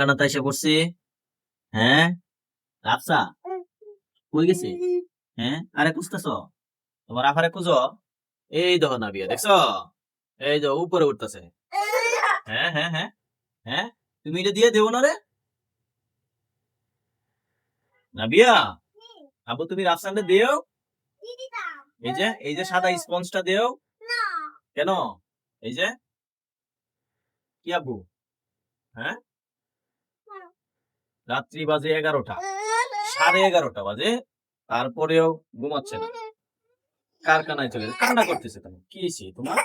কানাতে এসে পড়ছি। হ্যাঁ? রাফসা, কই গেছে? হ্যাঁ? আরে খুঁজতেছ? তোমার আফারে খুঁজো। এই দেখো না বিয়া দেখছ? এই যে উপরে উঠতেছে। হ্যাঁ হ্যাঁ হ্যাঁ হ্যাঁ? তুমি এটা দিয়ে দেবো না রে? না আবু তুমি রাফসানটা দিও। এই যে এই যে সাদা স্পঞ্জটা দিও। কেন? এই যে। কি আব্বু? হ্যাঁ? রাত্রি বাজে এগারোটা, সাড়ে এগারোটা বাজে, তারপরেও ঘুমাচ্ছে না। কারখানায় চলে কান্না করতেছে কেন? কি হয়েছে তোমার?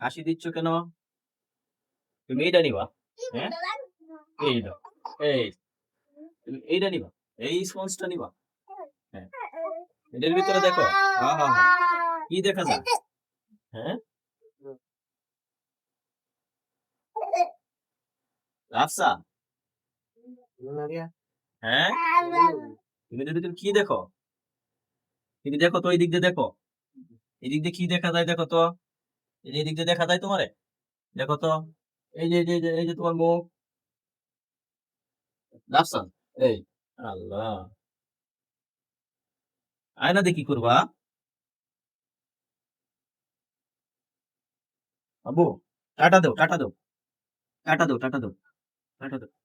হাসি দিচ্ছ কেন? তুমি এইটা নিবা হ্যাঁ? এই, তুমি এইটা নিবা, এই স্পঞ্জটা নিবা। হ্যাঁ। এটার ভিতরে দেখো হ্যাঁ হ্যাঁ হ্যাঁ কি দেখা যায়? হ্যাঁ? রাফসা হ্যাঁ? তুমি ভিতরে কি দেখো? তুমি দেখো তো এই দিক দিয়ে দেখো। এই দিক দিয়ে কি দেখা যায় দেখো তো? এই দিক দিয়ে দেখা যায় তোমারে? দেখো তো। এই যে এই যে- এই যে তোমার মুখ। রাফসান এই। আল্লাহ। আয়না কি করবা? আবু টাটা দাও টাটা দাও। টাটা দাও টাটা দাও টাটা দাও।